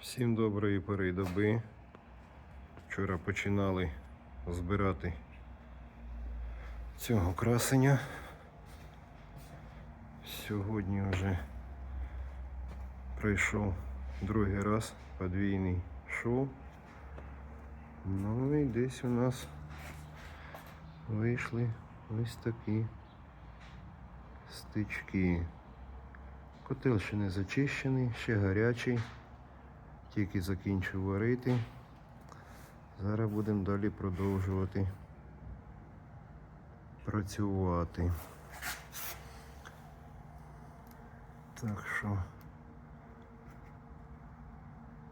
Всім доброї пори доби. Вчора починали збирати цього красення. Сьогодні вже пройшов другий раз подвійний шоу. Ну і десь у нас вийшли ось такі стички. Котел ще не зачищений, ще гарячий. Тільки закінчив варити. Зараз будемо далі продовжувати працювати. Так що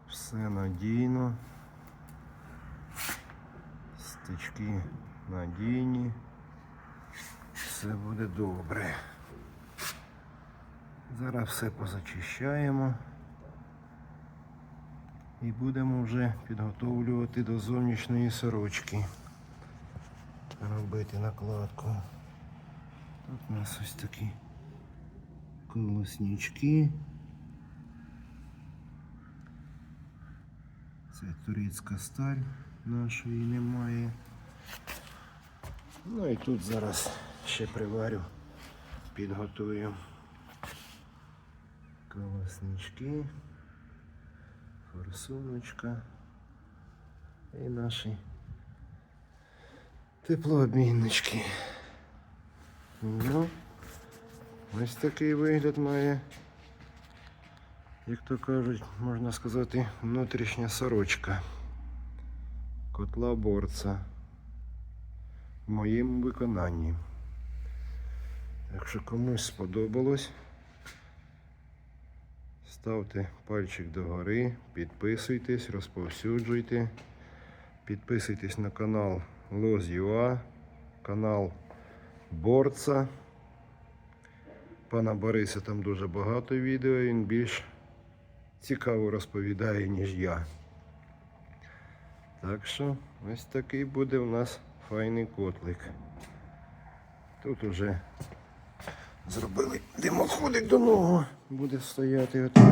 все надійно. Стички надійні. Все буде добре. Зараз все позачищаємо. І будемо вже підготовлювати до зовнішньої сорочки. Робити накладку. Тут у нас ось такі колоснички. Це турецька сталь, нашої немає. Ну і тут зараз ще приварю, підготую колоснички форсуночка і наші теплообміннички. Ну, ось такий вигляд має, як то кажуть, можна сказати, внутрішня сорочка котла борца в моєму виконанні. Так що комусь сподобалось. Ставте пальчик догори, підписуйтесь, розповсюджуйте. Підписуйтесь на канал Loz.ua, канал Борца. Пана Бориса там дуже багато відео, він більш цікаво розповідає, ніж я. Так що ось такий буде у нас файний котлик. Тут уже Зробили димоходик до ногу. Буде стояти отут.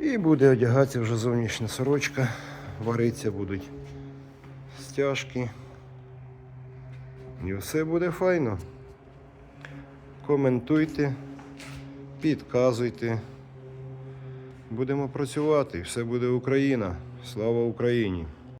І буде одягатися вже зовнішня сорочка. Вариться будуть стяжки. І все буде файно. Коментуйте, підказуйте. Будемо працювати. Все буде Україна. Слава Україні!